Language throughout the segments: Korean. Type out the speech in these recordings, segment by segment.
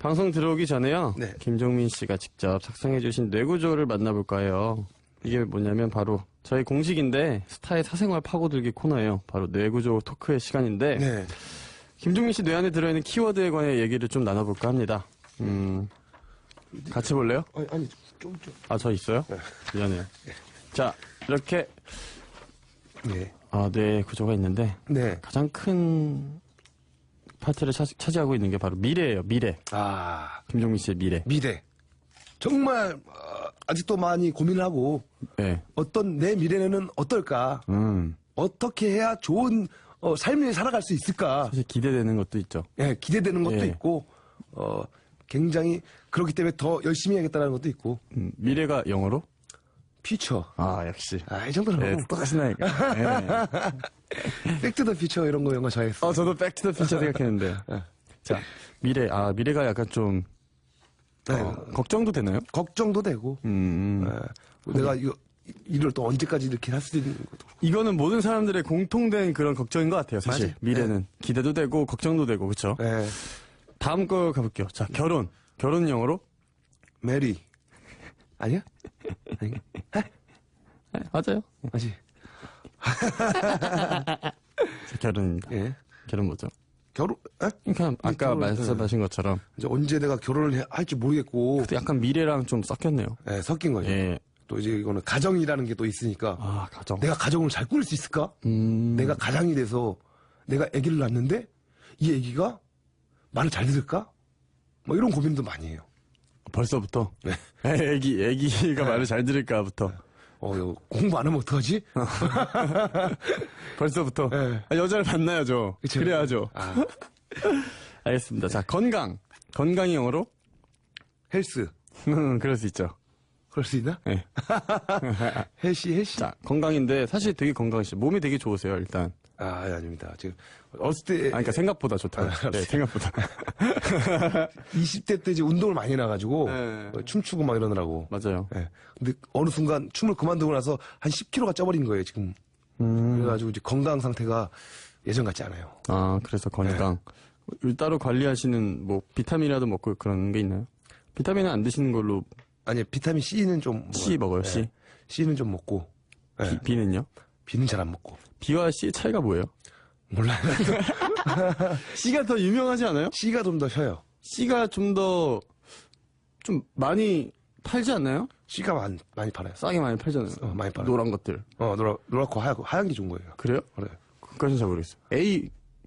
방송 들어오기 전에요. 네. 김종민 씨가 직접 작성해주신 뇌구조를 만나볼까 해요. 이게 뭐냐면 바로 저희 공식인데 스타의 사생활 파고들기 코너예요. 바로 뇌구조 토크의 시간인데 네. 김종민 씨 뇌 안에 들어있는 키워드에 관해 얘기를 좀 나눠볼까 합니다. 음, 같이 볼래요? 아니, 아니 좀, 좀. 아, 저 있어요? 미안해요. 자, 이렇게 네. 아, 뇌 구조가 있는데 네. 가장 큰 파트를 차, 차지하고 있는 게 바로 미래예요. 미래. 아, 김종민 씨의 미래. 미래. 정말, 어, 아직도 많이 고민을 하고, 네. 어떤 내 미래는 어떨까? 음. 어떻게 해야 좋은 어, 삶을 살아갈 수 있을까? 사실 기대되는 것도 있죠. 예, 기대되는 것도 예. 있고, 어, 굉장히 그렇기 때문에 더 열심히 해야겠다는 것도 있고, 음, 미래가 영어로? 퓨처. 아, 역시. 아, 이 정도는 네, 뭐, 똑같으니까. 네. 백투더 퓨처 이런 거 영화 좋아했어. 어, 저도 백투더퓨처 생각했는데. 자, 미래. 아, 미래가 약간 좀 네. 어, 걱정도 되나요? 걱정도 되고, 음. 예, 내가 이거, 이를 또 언제까지 이렇게 할수 있는 것도. 이거는 모든 사람들의 공통된 그런 걱정인 것 같아요, 사실. 맞아요. 미래는. 기대도 되고, 걱정도 되고, 그쵸? 예, 다음 거 가볼게요. 자, 결혼. 결혼 영어로? 메리. 아니야? 아니, 네, 맞아요. 아지. 자, 결혼입니다. 예. 결혼 뭐죠? 결혼, 에? 그러니까 아까 결혼, 말씀하신 것처럼 이제 언제 내가 결혼을 해- 할지 모르겠고, 또 약간 미래랑 좀 섞였네요. 예, 섞인 거죠. 예. 또 이제 이거는 가정이라는 게 또 있으니까, 아, 가정. 내가 가정을 잘 꾸릴 수 있을까? 음. 내가 가장이 돼서 내가 아기를 낳는데 이 아기가 말을 잘 들을까? 뭐 이런 고민도 많이 해요. 벌써부터? 네. 애기, 애기가 말을 잘 들을까부터. 어, 이거 공부 안 하면 어떡하지? 벌써부터. 네. 아, 여자를 만나야죠. 그쵸. 그래야죠. 아, 알겠습니다. 자, 건강. 건강이 영어로? 헬스. 음, 그럴 수 있죠. 그럴 수 있나? 네. 헬시, 헬시. 자, 건강인데 사실 되게 건강하시죠. 몸이 되게 좋으세요, 일단. 아, 예, 아닙니다. 지금 어렸을 때, 아, 그러니까 생각보다 좋다. 아, 네, 생각보다. 20대 때 이제 운동을 많이 나가지고 네. 어, 춤추고 막 이러느라고. 맞아요. 예. 근데 어느 순간 춤을 그만두고 나서 한 10kg가 쪄버린 거예요, 지금. 음. 그래가지고 이제 건강 상태가 예전 같지 않아요. 아, 그래서 건강. 네. 따로 관리하시는 뭐 비타민이라도 먹고 그런 게 있나요? 비타민은 안 드시는 걸로 아니, 비타민 C는 좀. C 먹어요, C. C는 좀 먹고. 예. 비, B는요? B는 잘 안 먹고. B와 C 차이가 뭐예요? 몰라요. C가 더 유명하지 않아요? C가 좀더 쉬어요. C가 좀 더, 좀 많이 팔지 않나요? C가 많, 많이 팔아요. 싸게 많이 팔잖아요. 어, 많이 팔아요. 노란 것들. 어, 노라, 노랗고 하얗고, 하얀 게 좋은 거예요. 그래요? 그래. 그것까지는 잘 모르겠어요. A,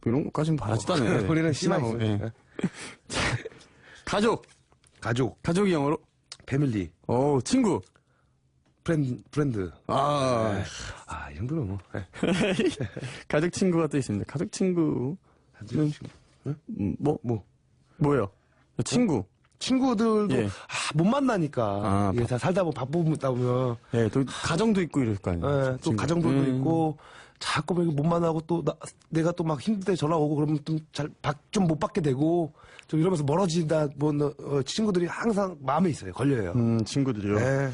뭐 이런 것까지는 바라지도 않아요. 우리는 C만 C만 먹- 있어요. 예. 예. 가족. 가족, 가족이 영어로? 패밀리, 어 친구. 프렌드, 프렌드. 아, 아, 이 정도는 뭐. 예. 가족 친구가 또 있습니다. 가족 친구. 가족 친구. 음, 뭐, 뭐. 뭐예요? 친구. 친구들도, 예. 아, 못 만나니까. 아, 이게 다 살다 보면 바쁘다 보면, 예, 또 가정도 있고 이럴 거 아니에요. 예, 또 친구. 가정들도 음. 있고, 자꾸 뭐못 만나고 또, 나, 내가 또 막 힘들 때 전화 오고 그러면 좀 잘, 좀못 받게 되고, 좀 이러면서 멀어진다, 뭐, 어, 친구들이 항상 마음에 있어요. 걸려요. 음, 친구들이요. 예.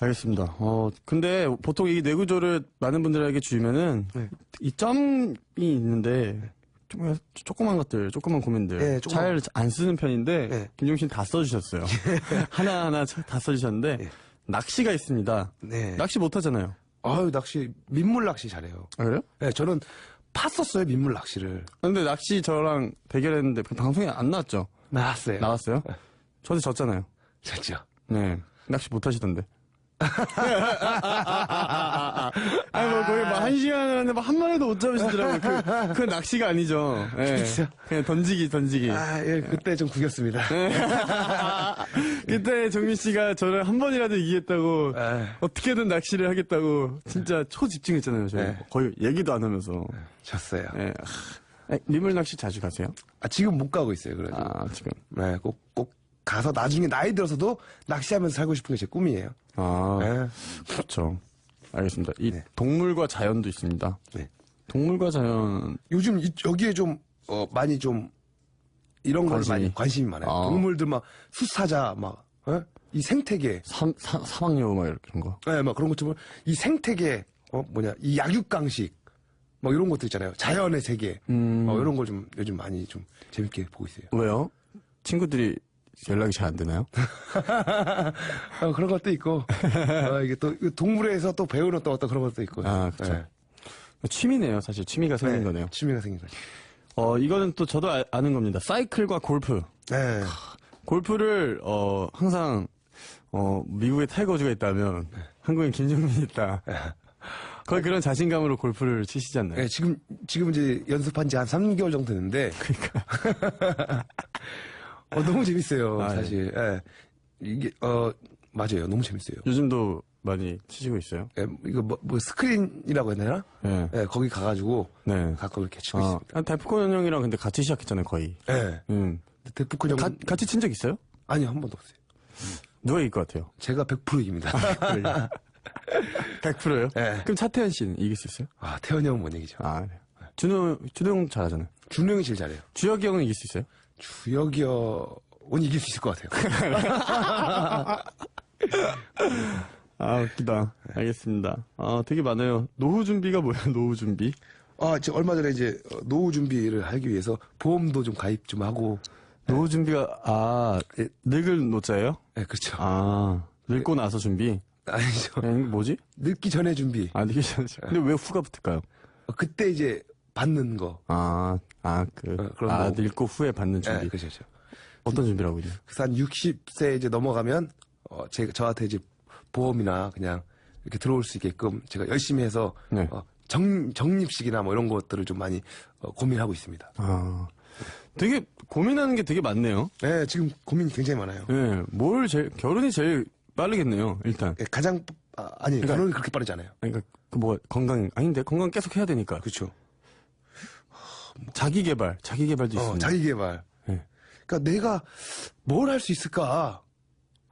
알겠습니다. 어, 근데 보통 이 뇌구조를 많은 분들에게 주면은 네. 이 점이 있는데 좀 조그만 것들, 조그만 고민들 네, 조그만 잘안 쓰는 편인데 네. 김종 씨는 다 써주셨어요. 하나 하나 다 써주셨는데 낚시가 있습니다. 네. 낚시 못 하잖아요. 아유, 낚시, 민물 낚시 잘해요. 아, 그래요? 네, 저는 팠었어요, 민물 낚시를. 근데 낚시 저랑 대결했는데 그 방송에 안 나왔죠? 나왔어요. 나왔어요? 저한테 졌잖아요. 진짜. 네. 낚시 못 하시던데. 아니, 뭐, 거의 뭐, 한 시간을 하는데, 뭐, 한 마리도 못 잡으시더라고요. 그, 그 낚시가 아니죠. 예. 그냥 던지기, 던지기. 아, 예, 그때 좀 구겼습니다. 그때 정민 씨가 저를 한 번이라도 이기겠다고, 에이. 어떻게든 낚시를 하겠다고, 진짜 초집중했잖아요, 저희. 네. 거의 얘기도 안 하면서. 졌어요. 예. 아, 리물 낚시 자주 가세요? 아, 지금 못 가고 있어요, 그래도. 아, 지금. 네, 꼭, 꼭 가서 나중에 나이 들어서도 낚시하면서 살고 싶은 게 제 꿈이에요. 아, 네. 그렇죠. 알겠습니다. 이 네. 동물과 자연도 있습니다. 네. 동물과 자연 요즘 이- 여기에 좀, 어, 많이 좀, 이런 걸 관심이. 많이 관심이 많아요. 아. 동물들 막, 수사자, 막, 어? 이 생태계, 삼, 사, 사막여우 막 이런 거. 네, 막 그런 것처럼, 이 생태계, 어, 뭐냐, 이 약육강식, 뭐 이런 것들 있잖아요. 자연의 세계, 음. 어, 이런 걸 좀 요즘 많이 좀 재밌게 보고 있어요. 왜요? 친구들이 연락이 잘 안 되나요? 어, 그런 것도 있고 어, 이게 또 이거 동물에서 또 배우는 또 어떤 그런 것도 있고. 아, 그쵸. 네. 취미네요, 사실. 취미가 생긴 네, 거네요. 취미가 생긴 거죠. 어, 이거는 또 저도 아, 아는 겁니다. 사이클과 골프. 네. 골프를, 어, 항상, 어, 미국에 타이거즈가 있다면, 한국엔 김정민이 있다. 거의 그런 자신감으로 골프를 치시지 않나요? 네, 지금 지금 이제 연습한 지 한 3개월 정도 됐는데. 어, 너무 재밌어요. 아, 사실. 예. 이게 어 맞아요, 너무 재밌어요. 요즘도 많이 치시고 있어요? 예, 이거 뭐, 뭐 스크린이라고 해야 되나? 네. 예, 거기 가가지고 네. 가끔 이렇게 치고 아, 있습니다. 한 데프콘 형이랑 근데 같이 시작했잖아요, 거의. 예. 음. 데프콘 형 가, 같이 친 적 있어요? 아니요 한 번도 없어요. 누가 이길 것 같아요? 제가 100% 이깁니다. 100%요? 네. 그럼 차태현 씨는 이길 수 있어요? 아 태현이 형은 못 이기죠. 아, 네. 준호, 준호 형 잘하잖아요. 준호 형이 제일 잘해요. 주혁이 형은 이길 수 있어요? 주혁이 형은 이길 수 있을 것 같아요. 아, 웃기다. 알겠습니다. 아, 되게 많아요. 노후 준비가 뭐예요, 노후 준비? 아, 저 얼마 전에 이제 어, 노후 준비를 하기 위해서 보험도 좀 가입 좀 하고. 노후 준비가, 아, 예. 늙을 노자예요? 네, 그렇죠. 아, 늙고 나서 준비? 아니죠. 네, 뭐지? 늙기 전에 준비. 아, 늙기 전에. 준비. 근데 왜 후가 붙을까요? 어, 그때 이제 받는 거. 아, 아, 그, 어, 그런 아, 거. 늙고 후에 받는 준비. 네, 그렇죠. 그렇죠. 어떤 준비라고 이제? 그래서 한 60세 이제 넘어가면 어, 제 저한테 이제 보험이나 그냥 이렇게 들어올 수 있게끔 제가 열심히 해서 네. 어, 정 적립식이나 뭐 이런 것들을 좀 많이 어, 고민하고 있습니다. 아, 되게 고민하는 게 되게 많네요. 네, 지금 고민이 굉장히 많아요. 예, 뭘 제일, 결혼이 제일 빠르겠네요, 일단. 예, 가장 아, 아니 그러니까- 결혼이 그렇게 빠르지 않아요. 그러니까, 그 뭐, 건강, 아닌데, 건강 계속 해야 되니까. 그렇죠. 자기 개발, 자기 개발도 어, 있습니다. 자기 개발. 네. 그러니까 내가 뭘 할 수 있을까?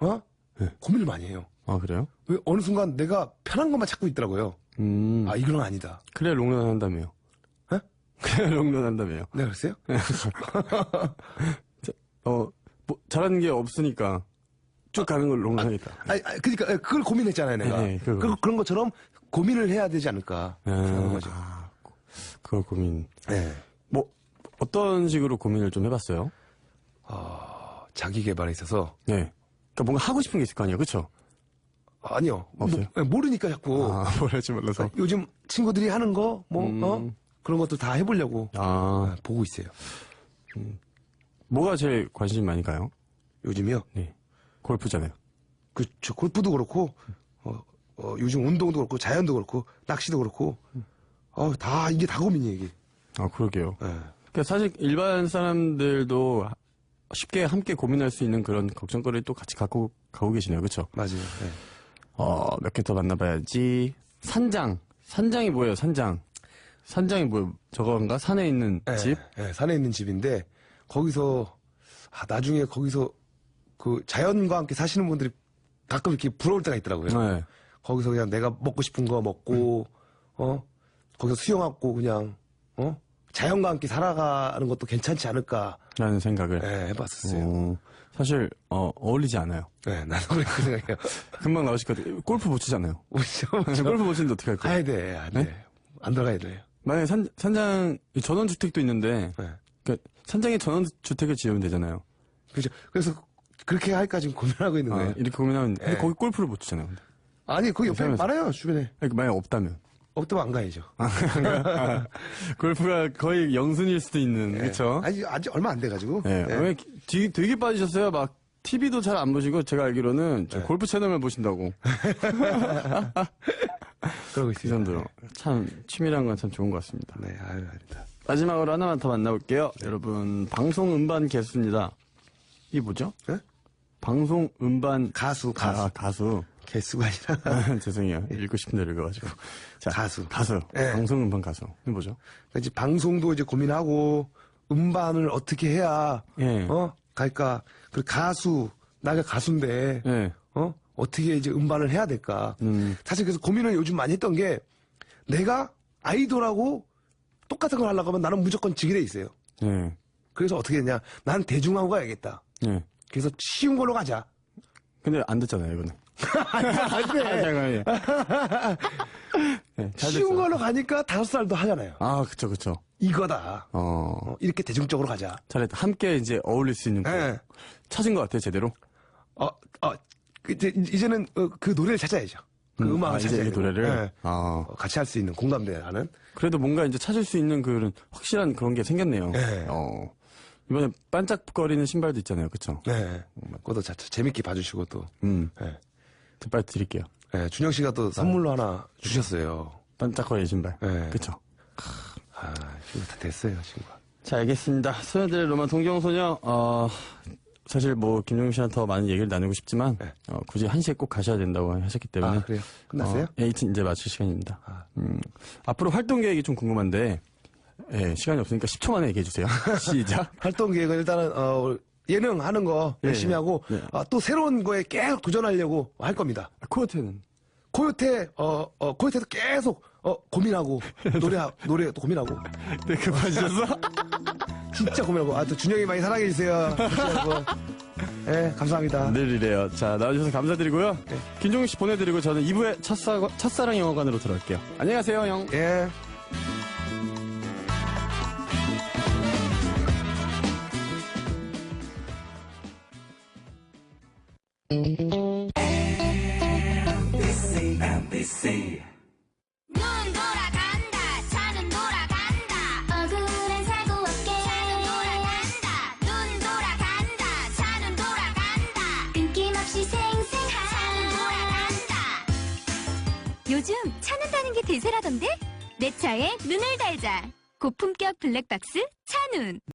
어? 네. 고민을 많이 해요. 아, 그래요? 왜 어느 순간 내가 편한 것만 찾고 있더라고요. 음, 아 이건 아니다. 그래야 롱런 한다며요. 에? 그래야 롱런 한다며요. 내가 그랬어요? 어, 뭐, 잘하는 게 없으니까 쭉 가는 걸 롱런 하겠다. 아니, 아니, 그러니까 그걸 고민했잖아요, 내가. 네. 그, 그런 것처럼 고민을 해야 되지 않을까 생각하는 거죠. 아, 그걸 고민. 네. 뭐, 어떤 식으로 고민을 좀 해봤어요? 어, 자기 개발에 있어서 네. 그러니까 뭔가 하고 싶은 게 있을 거 아니에요, 그쵸? 아니요. 없어요? 뭐, 모르니까 자꾸 아, 뭘 할지 몰라서. 요즘 친구들이 하는 거 뭐 음. 어? 그런 것도 다 해보려고 아, 아, 보고 있어요. 뭐가 제일 관심이 많이 가요? 요즘이요. 네. 골프잖아요. 그쵸. 골프도 그렇고 어, 어, 요즘 운동도 그렇고 자연도 그렇고 낚시도 그렇고 어, 다 이게 다 고민이에요 이게. 아, 그러게요. 예. 그러니까 사실 일반 사람들도 쉽게 함께 고민할 수 있는 그런 걱정거리를 또 같이 갖고 가고 계시네요. 그쵸? 맞아요. 예. 어, 몇 개 더 만나봐야지. 산장. 산장이 뭐예요, 산장? 산장이 뭐예요? 저건가? 산에 있는 예, 집? 예, 산에 있는 집인데 거기서 아, 나중에 거기서 그 자연과 함께 사시는 분들이 가끔 이렇게 부러울 때가 있더라고요. 네. 거기서 그냥 내가 먹고 싶은 거 먹고 어 거기서 수영하고 그냥 어 자연과 함께 살아가는 것도 괜찮지 않을까 라는 생각을. 예, 해봤었어요. 어, 사실, 어, 어울리지 않아요. 네, 나도 그렇게 생각해요. 금방 나오실 것 같아요. 골프 못 치잖아요. 골프 못 치는데 어떻게 할 거예요? 가야 돼, 안 돼. 안 들어가야 돼요. 만약에 산, 산장, 전원주택도 있는데, 네. 그 산장에 전원주택을 지으면 되잖아요. 그죠. 그래서 그렇게 할까 지금 고민하고 있는 아, 거예요. 이렇게 고민하면, 근데 네. 거기 골프를 못 치잖아요. 근데. 아니, 거기 옆에. 많아요, 주변에. 아니, 만약 없다면. 없다면 안 가야죠. 아, 골프가 거의 영순일 수도 있는, 네. 그쵸? 아직, 아직 얼마 안 돼가지고. 네. 네. 왜 되게, 되게 빠지셨어요? 막, TV도 잘 안 보시고, 제가 알기로는 네. 저 골프 채널만 보신다고. 그러고 그 있습니다. 정도로. 참, 취미란 건 참 좋은 것 같습니다. 네, 아유, 아닙니다. 마지막으로 하나만 더 만나볼게요. 여러분, 방송 음반 개수입니다. 이게 뭐죠? 네? 방송 음반. 가수, 가수. 아, 가수. 개수가 아니라. 죄송해요. 읽고 싶은 대로 읽어가지고. 자, 가수. 가수. 네. 방송 음반 가수. 뭐죠? 그러니까 이제 방송도 이제 고민하고, 음반을 어떻게 해야, 예. 어? 갈까. 그리고 가수, 나가 가수인데, 예. 어? 어떻게 이제 음반을 해야 될까. 음. 사실 그래서 고민을 요즘 많이 했던 게, 내가 아이돌하고 똑같은 걸 하려고 하면 나는 무조건 돼 있어요. 예. 그래서 어떻게 했냐. 난 대중하고 가야겠다. 예. 그래서 쉬운 걸로 가자. 근데 안 됐잖아요, 이거는. 안 돼. 아, 잠깐만요. 네, 잘 쉬운 됐어요. 걸로 가니까 다섯 살도 하잖아요. 아, 그쵸, 그쵸. 이거다. 어, 어, 이렇게 대중적으로 가자. 잘했다. 함께 이제 어울릴 수 있는 곡. 예. 찾은 것 같아요, 제대로. 어, 어, 그 이제, 이제는 어, 그 노래를 찾아야죠. 그 음, 악을 아, 이제 찾아야 이 되고. 노래를. 예. 아, 어, 같이 할 수 있는 공감대하는. 그래도 뭔가 이제 찾을 수 있는 그런 확실한 그런 게 생겼네요. 네. 어. 이번에 반짝거리는 신발도 있잖아요, 그쵸? 네. 그것도 자, 재밌게 봐주시고 또. 음, 예. 빨리 드릴게요. 예, 준영 씨가 또 선물로 하나 주셨어요. 반짝거리는 신발. 네. 그쵸? 아, 친구 다 됐어요, 친구가. 자, 알겠습니다. 소녀들의 로만 동경소녀, 어, 사실 뭐, 김용민 씨랑 더 많은 얘기를 나누고 싶지만, 네. 어, 굳이 한 시에 꼭 가셔야 된다고 하셨기 때문에. 아, 그래요? 끝났어요? 어, 예, 이제 이제 마칠 시간입니다. 아. 음, 앞으로 활동 계획이 좀 궁금한데, 예, 시간이 없으니까 10초 만에 얘기해 주세요. 시작. 활동 계획은 일단은, 어, 예능 하는 거 예, 열심히 예. 하고, 네. 아, 또 새로운 거에 계속 도전하려고 할 겁니다. 코요태는? 코요태, 어, 어, 코요태도 계속, 어, 고민하고, 노래, 노래 또 고민하고, 네, 급하셨어? 진짜 고민하고, 아, 또 준영이 많이 사랑해 주세요. 여러분. 예, 감사합니다. 늘 이래요. 자, 나와주셔서 감사드리고요. 네. 김종국 씨 보내드리고 저는 2부의 첫사, 첫사랑 영화관으로 들어갈게요. 안녕하세요, 형. 예. 눈 돌아간다 차는 돌아간다 억울한 사고 없게 차는 돌아간다 눈 돌아간다 차는 돌아간다 끊김없이 생생한 차는 돌아간다 요즘 차는 다는 게 대세라던데? 내 차에 눈을 달자. 고품격 블랙박스 차눈.